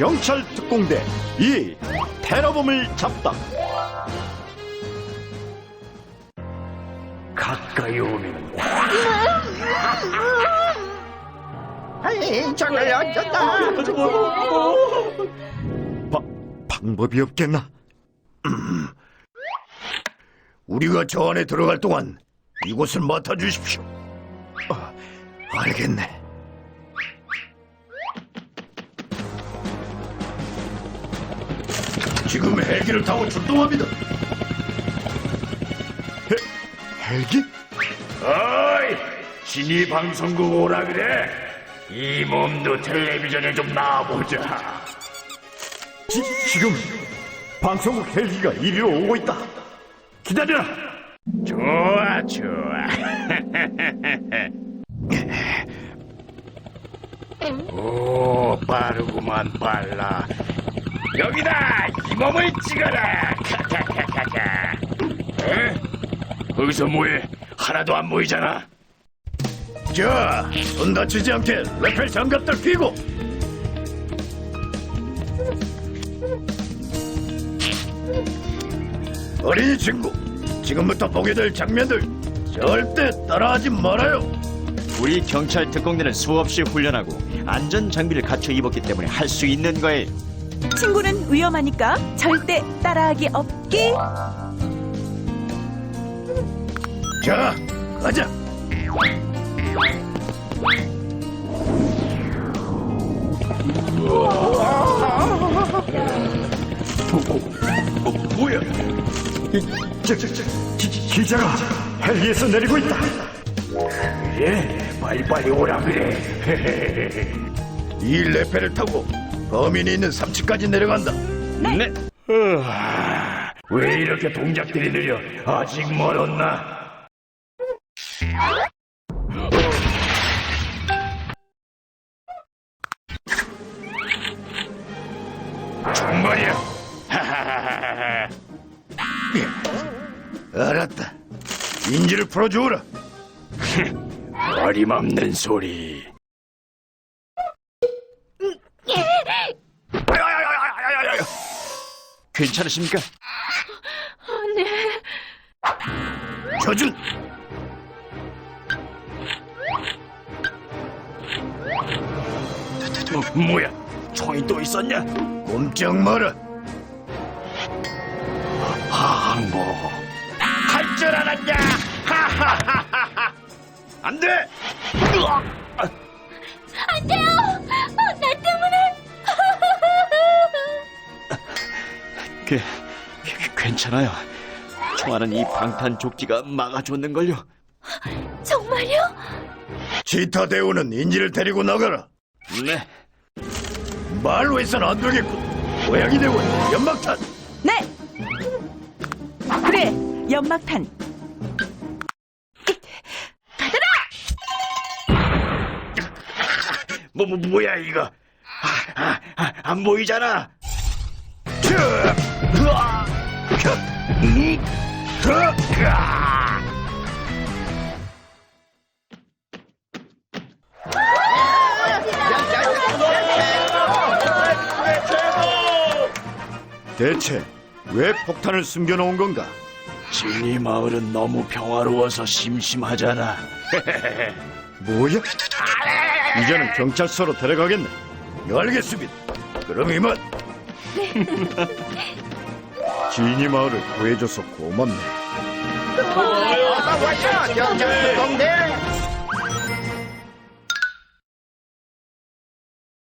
경찰 특공대 이 테러범을 잡다. 가까이 오면 아이, 저걸 얹었다. 바, 방법이 없겠나? 우리가 저 안에 들어갈 동안 이곳을 맡아주십시오. 아, 알겠네. 헬기를 타고 출동합니다. 헬기? 어이 신이 방송국 오라 그래 이 몸도 텔레비전에 좀 나와보자 지, 지금 방송국 헬기가 이리로 오고 있다. 기다려 좋아 좋아 오 빠르구만 빨라 여기다 이 몸을 찍어라 카카카카카 에? 거기서 뭐해 하나도 안 보이잖아 자, 손 다치지 않게 레펠 장갑들 끼고. 어린이 친구, 지금부터 보게 될 장면들 절대 따라하지 말아요. 우리 경찰 특공대는 수없이 훈련하고 안전 장비를 갖춰 입었기 때문에 할 수 있는 거예요. 친구는 위험하니까 절대 따라하기 없기. 자, 가자. 뭐, 뭐야 저, 저, 저, 기, 기자가 헬기에서 내리고 있다. 그래 빨리빨리 오라 그래 이 레펠을 타고 범인이 있는 3층까지 내려간다. 네. 으아, 왜 이렇게 동작들이 느려? 아직 멀었나? 정말이야. 하하하하하. 알았다. 인지를 풀어주어라. 어림없는 소리. 아야야야야야야야. 괜찮으십니까? 저준, 어, 뭐야? 총이 또 있었냐? 꼼짝 마라. 항모. 할 줄 알았냐? 하하하하하. 안 돼. 으악! 그, 그, 괜찮아요. 총알은 이 방탄 조끼가 막아줬는걸요. 정말요? 지타 대우는 인지를 데리고 나가라. 네. 말로 해서는 안 되겠군. 고양이 대원 연막탄. 네. 그래, 연막탄. 뭐, 뭐 뭐야 이거? 아, 아, 아, 안 보이잖아. 차! 대체 왜 폭탄을 숨겨놓은 건가? 진이 마을은 너무 평화로워서 심심하잖아. 뭐야? 이제는 경찰서로 데려가겠네. 알겠습니다. 그럼 이만 지인이 마을을 구해줘서 고맙네. 어서 와요, 경찰 특공대.